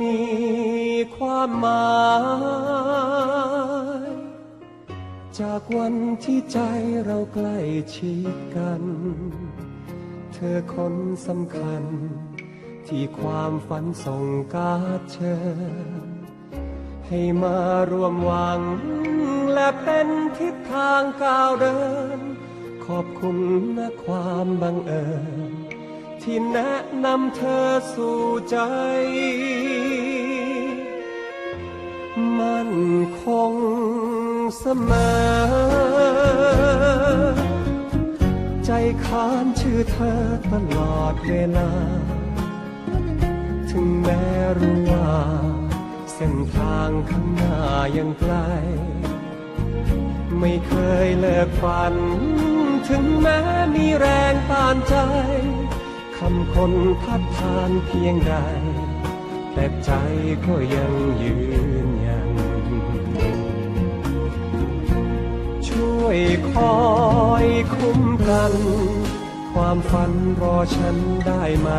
มีความหมาย จากวันที่ใจเราใกล้ชิดกัน เธอคนสำคัญ ที่ความฝันส่งการเชิญให้มารวมหวัง และเป็นทิศทางก้าวเดิน ขอบคุณนะความบังเอิญที่แนะนำเธอสู่ใจ มันคงเสมอ ใจค้านชื่อเธอตลอดเวลา ถึงแม้รู้ว่า เส้นทางข้างหน้ายังไกล ไม่เคยเลิกฝัน ถึงแม้มีแรงต้านใจคำคนพัดทานเพียงใด แต่ใจก็ยังยืน วยคอยคุ้มกัน ความฝันรอฉันได้ไหม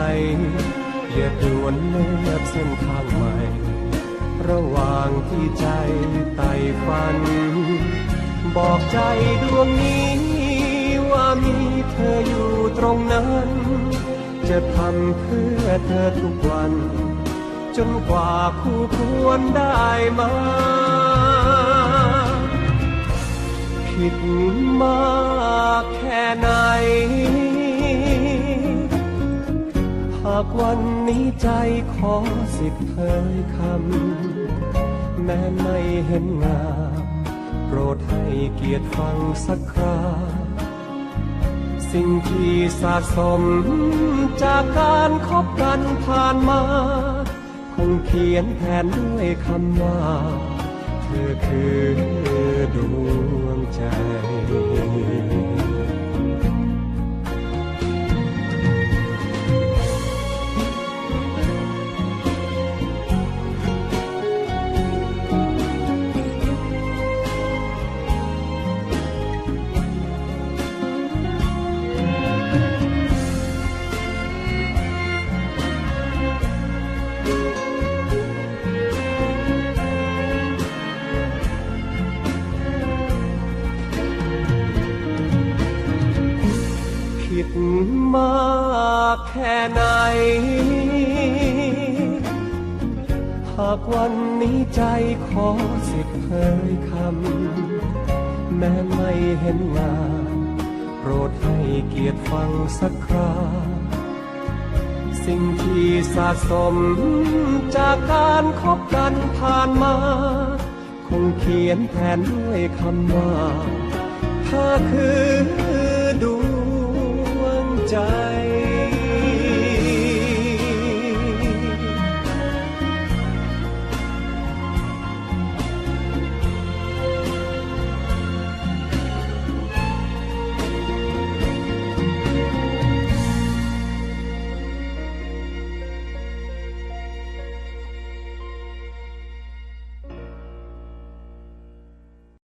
อย่าด่วนเลือกเส้นทางใหม่ ระหว่างที่ใจไต่ฝัน บอกใจดวงนี้ว่ามีเธออยู่ตรงนั้น จะทำเพื่อเธอทุกวัน จนกว่าคู่ควรได้มา ผิดมากแค่ไหน หากวันนี้ใจขอสิทธิ์เผยคำ แม้ไม่เห็นงามโปรดให้เกียรติฟังสักครา สิ่งที่สะสมจากการคบกันผ่านมา คงเขียนแทนด้วยคำว่า ธอคือดวงใจากแค่ไหน หากวันนี้ใจขอสิทธิ์เผยคำ แม้ไม่เห็นงามโปรดให้เกียรติฟังสักคราสิ่งที่สะสมจากการคบกันผ่านมา คงเขียนแทนด้วยคำว่าเธอคือดวงใจ